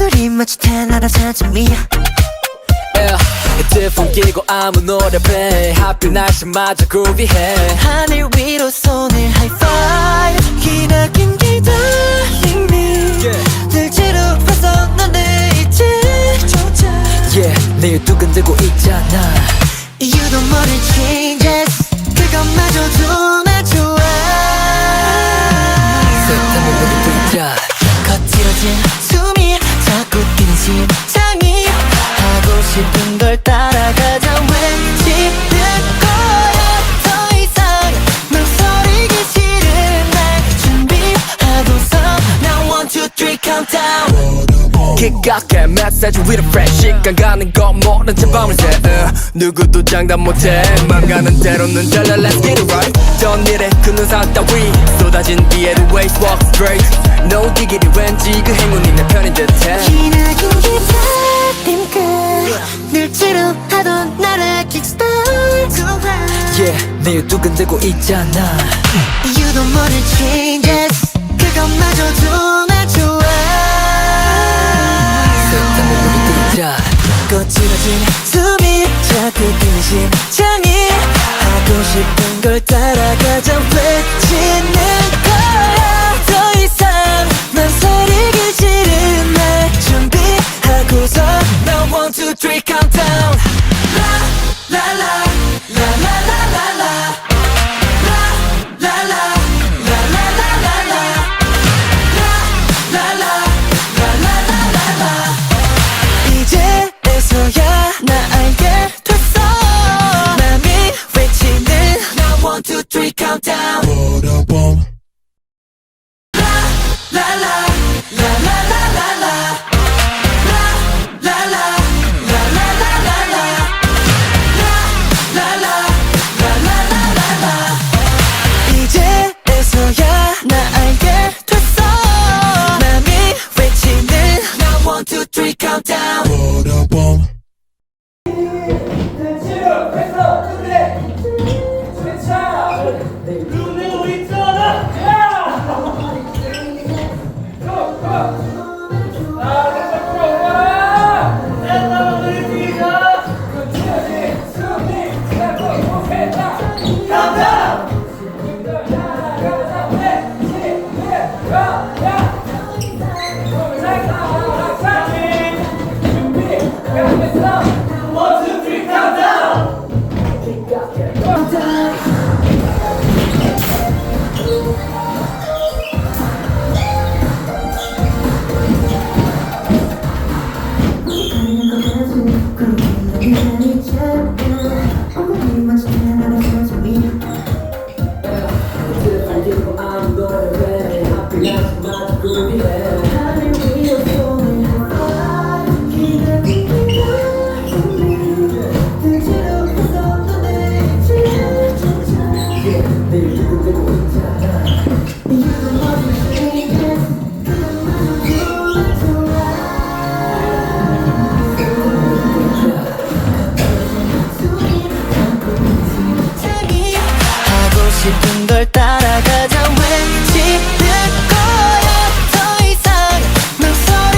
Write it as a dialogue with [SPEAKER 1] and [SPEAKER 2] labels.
[SPEAKER 1] 오늘이 마치 텔라라 산점이야.
[SPEAKER 2] 헤드폰 끼고 아무 노래 play 하필 날씨마저 그루비해
[SPEAKER 1] 하늘 위로 손을 하이파이브 기나긴 기다림이. 늘 지루해서 너네 이제 조차
[SPEAKER 2] yeah. 내일 두근대고 있잖아
[SPEAKER 1] You don't wanna changes 그것마저도
[SPEAKER 2] 기각해 메시지 with a fresh 시간 가는 거 모른 채 밤을 새 uh. 누구도 장담 못해 맘 가는 대로 눈 잘라 let's get it right 전 일에 그 눈상 따위 쏟아진 뒤에도 ways walk straight no diggity 왠지 그 행운이 내 편인 듯해
[SPEAKER 1] 기나긴 기다림 끝늘 지루하던 나를 kickstart
[SPEAKER 2] yeah 내일 두근대고 있잖아
[SPEAKER 1] You don't wanna changes 그 자
[SPEAKER 2] 헤 yeah.